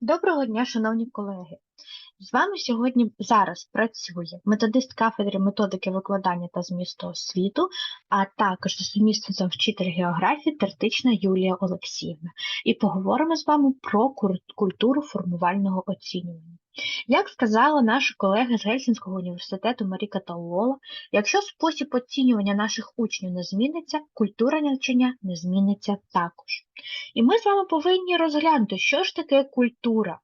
Доброго дня, шановні колеги! З вами сьогодні зараз працює методист кафедри методики викладання та змісту освіту, а також сумісниця вчитель географії Тертична Юлія Олексіївна. І поговоримо з вами про культуру формувального оцінювання. Як сказала наша колега з Гельсінського університету Маріка Таллола, якщо спосіб оцінювання наших учнів не зміниться, культура навчання не зміниться також. І ми з вами повинні розглянути, що ж таке культура.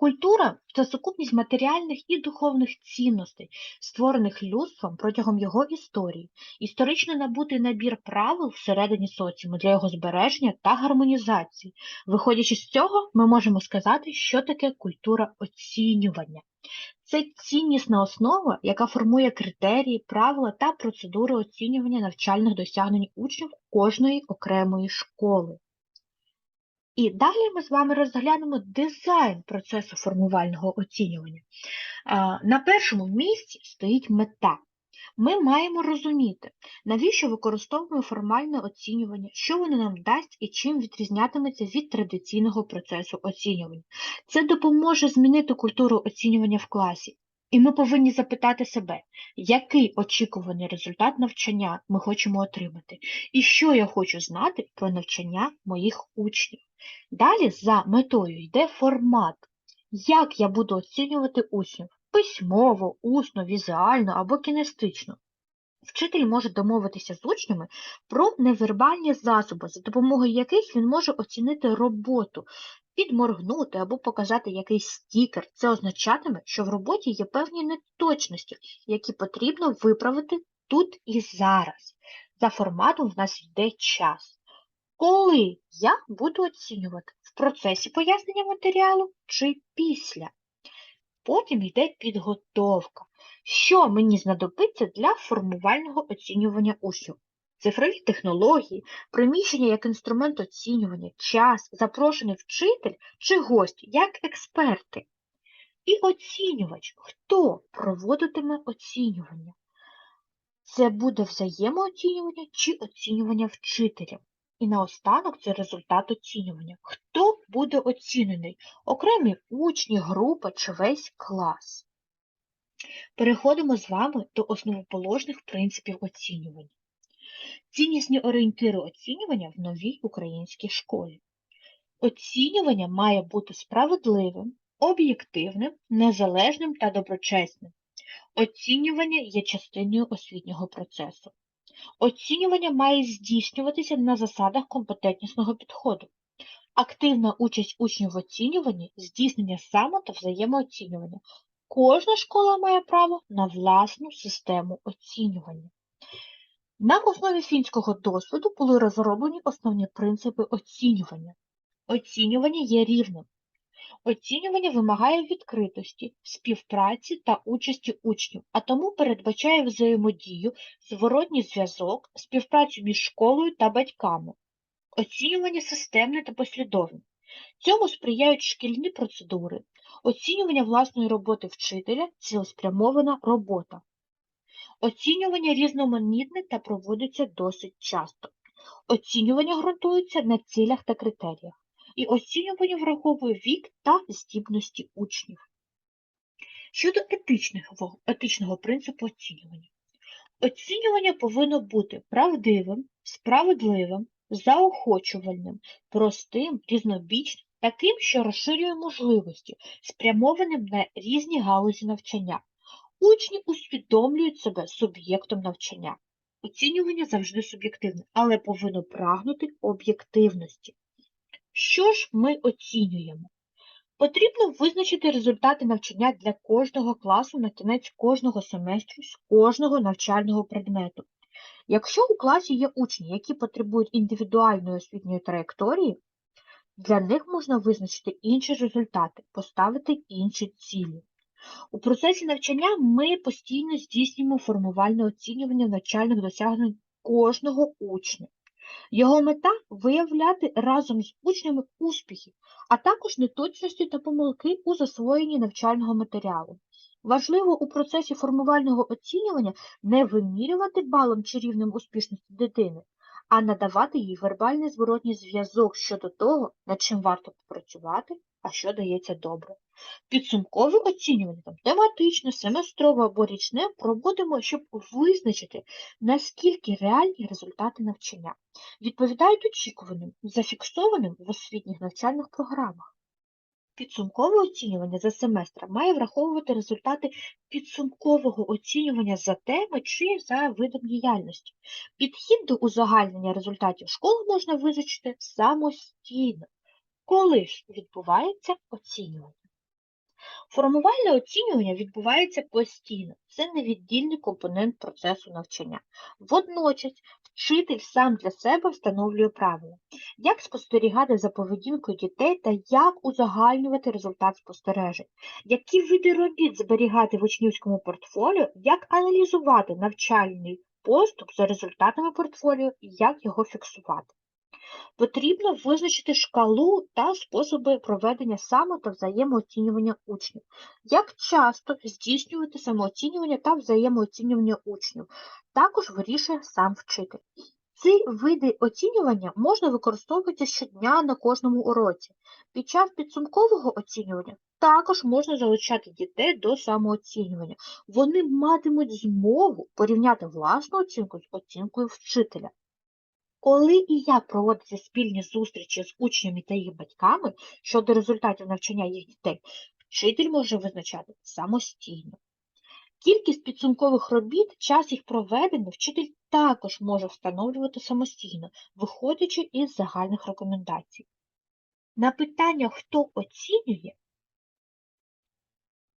Культура це сукупність матеріальних і духовних цінностей, створених людством протягом його історії, історично набутий набір правил всередині соціуму для його збереження та гармонізації. Виходячи з цього, ми можемо сказати, що таке культура оцінювання. Це ціннісна основа, яка формує критерії, правила та процедури оцінювання навчальних досягнень учнів кожної окремої школи. І далі ми з вами розглянемо дизайн процесу формувального оцінювання. На першому місці стоїть мета. Ми маємо розуміти, навіщо використовуємо формальне оцінювання, що воно нам дасть і чим відрізнятиметься від традиційного процесу оцінювання. Це допоможе змінити культуру оцінювання в класі. І ми повинні запитати себе, який очікуваний результат навчання ми хочемо отримати, і що я хочу знати про навчання моїх учнів. Далі за метою йде формат. Як я буду оцінювати учнів? Письмово, усно, візуально або кінестично. Вчитель може домовитися з учнями про невербальні засоби, за допомогою яких він може оцінити роботу, підморгнути або показати якийсь стікер. Це означатиме, що в роботі є певні неточності, які потрібно виправити тут і зараз. За форматом в нас йде час. Коли я буду оцінювати в процесі пояснення матеріалу чи після. Потім йде підготовка. Що мені знадобиться для формувального оцінювання учнів? Цифрові технології, приміщення як інструмент оцінювання, час, запрошений вчитель чи гость як експерти. І оцінювач, хто проводитиме оцінювання? Це буде взаємооцінювання чи оцінювання вчителя. І наостанок це результат оцінювання. Хто буде оцінений? Окремі учні, група чи весь клас. Переходимо з вами до основоположних принципів оцінювання. Ціннісні орієнтири оцінювання в новій українській школі. Оцінювання має бути справедливим, об'єктивним, незалежним та доброчесним. Оцінювання є частиною освітнього процесу. Оцінювання має здійснюватися на засадах компетентнісного підходу. Активна участь учнів в оцінюванні, здійснення само та взаємооцінювання. Кожна школа має право на власну систему оцінювання. На основі фінського досвіду були розроблені основні принципи оцінювання. Оцінювання є рівним. Оцінювання вимагає відкритості, співпраці та участі учнів, а тому передбачає взаємодію, зворотній зв'язок, співпрацю між школою та батьками. Оцінювання системне та послідовне. Цьому сприяють шкільні процедури, оцінювання власної роботи вчителя, цілеспрямована робота. Оцінювання різноманітне та проводиться досить часто. Оцінювання ґрунтується на цілях та критеріях і оцінювання враховує вік та здібності учнів. Щодо етичного, етичного принципу оцінювання. Оцінювання повинно бути правдивим, справедливим, заохочувальним, простим, різнобічним, таким, що розширює можливості, спрямованим на різні галузі навчання. Учні усвідомлюють себе суб'єктом навчання. Оцінювання завжди суб'єктивне, але повинно прагнути об'єктивності. Що ж ми оцінюємо? Потрібно визначити результати навчання для кожного класу на кінець кожного семестру з кожного навчального предмету. Якщо у класі є учні, які потребують індивідуальної освітньої траєкторії, для них можна визначити інші результати, поставити інші цілі. У процесі навчання ми постійно здійснюємо формувальне оцінювання навчальних досягнень кожного учня. Його мета виявляти разом з учнями успіхи, а також неточності та помилки у засвоєнні навчального матеріалу. Важливо у процесі формувального оцінювання не вимірювати балом чи рівнем успішності дитини, а надавати їй вербальний зворотній зв'язок щодо того, над чим варто попрацювати, а що дається добре. Підсумкове оцінювання там, тематичне, семестрове або річне проводимо, щоб визначити, наскільки реальні результати навчання відповідають очікуваним, зафіксованим в освітніх навчальних програмах. Підсумкове оцінювання за семестр має враховувати результати підсумкового оцінювання за теми чи за видом діяльності. Підхід до узагальнення результатів школи можна визначити самостійно, коли ж відбувається оцінювання. Формувальне оцінювання відбувається постійно, це невіддільний компонент процесу навчання. Водночас вчитель сам для себе встановлює правила, як спостерігати за поведінкою дітей та як узагальнювати результат спостережень, які види робіт зберігати в учнівському портфоліо, як аналізувати навчальний поступ за результатами портфоліо і як його фіксувати. Потрібно визначити шкалу та способи проведення само- та взаємооцінювання учнів. Як часто здійснювати самооцінювання та взаємооцінювання учнів, також вирішує сам вчитель. Ці види оцінювання можна використовувати щодня на кожному уроці. Під час підсумкового оцінювання також можна залучати дітей до самооцінювання. Вони матимуть змогу порівняти власну оцінку з оцінкою вчителя. Коли і як проводяться спільні зустрічі з учнями та їх батьками щодо результатів навчання їх дітей, вчитель може визначати самостійно. Кількість підсумкових робіт, час їх проведення вчитель також може встановлювати самостійно, виходячи із загальних рекомендацій. На питання, хто оцінює,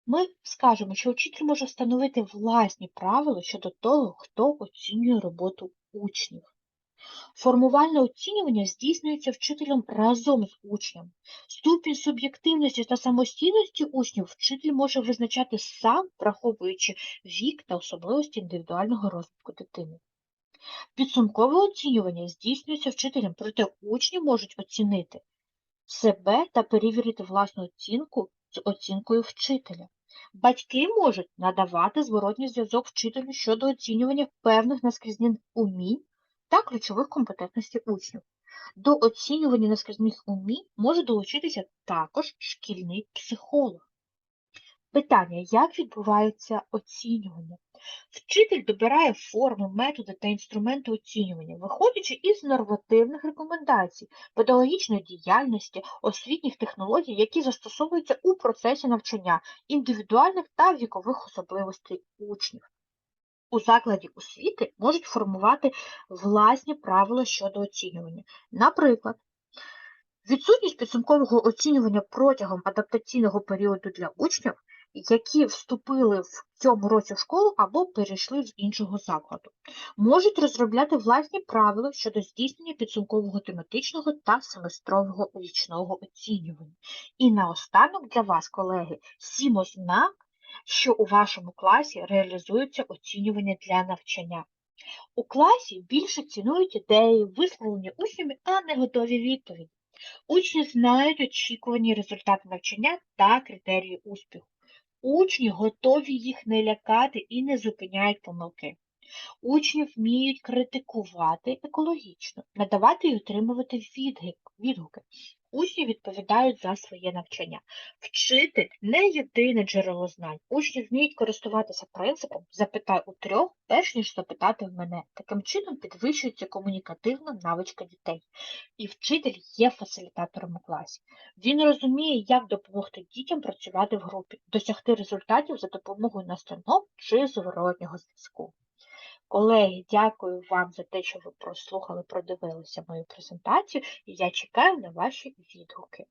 ми скажемо, що вчитель може встановити власні правила щодо того, хто оцінює роботу учнів. Формувальне оцінювання здійснюється вчителем разом з учнем. Ступінь суб'єктивності та самостійності учнів вчитель може визначати сам, враховуючи вік та особливості індивідуального розвитку дитини. Підсумкове оцінювання здійснюється вчителем, проте учні можуть оцінити себе та перевірити власну оцінку з оцінкою вчителя. Батьки можуть надавати зворотній зв'язок вчителю щодо оцінювання певних наскрізних умінь та ключових компетентностей учнів. До оцінювання наскрізних умінь може долучитися також шкільний психолог. Питання, як відбувається оцінювання? Вчитель добирає форми, методи та інструменти оцінювання, виходячи із нормативних рекомендацій, педагогічної діяльності, освітніх технологій, які застосовуються у процесі навчання, індивідуальних та вікових особливостей учнів у закладі освіти можуть формувати власні правила щодо оцінювання. Наприклад, відсутність підсумкового оцінювання протягом адаптаційного періоду для учнів, які вступили в цьому році в школу або перейшли з іншого закладу, можуть розробляти власні правила щодо здійснення підсумкового тематичного та семестрового річного оцінювання. І наостанок для вас, колеги, сім ознак що у вашому класі реалізується оцінювання для навчання. У класі більше цінують ідеї, висловлені учнями, а не готові відповіді. Учні знають очікувані результати навчання та критерії успіху. Учні готові їх не лякати і не зупиняють помилки. Учні вміють критикувати екологічно, надавати і отримувати відгуки. Учні відповідають за своє навчання. Вчитель не єдине джерело знань. Учні вміють користуватися принципом запитай у трьох, перш ніж запитати в мене. Таким чином підвищується комунікативна навичка дітей. І вчитель є фасилітатором у класі. Він розуміє, як допомогти дітям працювати в групі, досягти результатів за допомогою настанов чи зворотнього зв'язку. Колеги, дякую вам за те, що ви прослухали, продивилися мою презентацію, і я чекаю на ваші відгуки.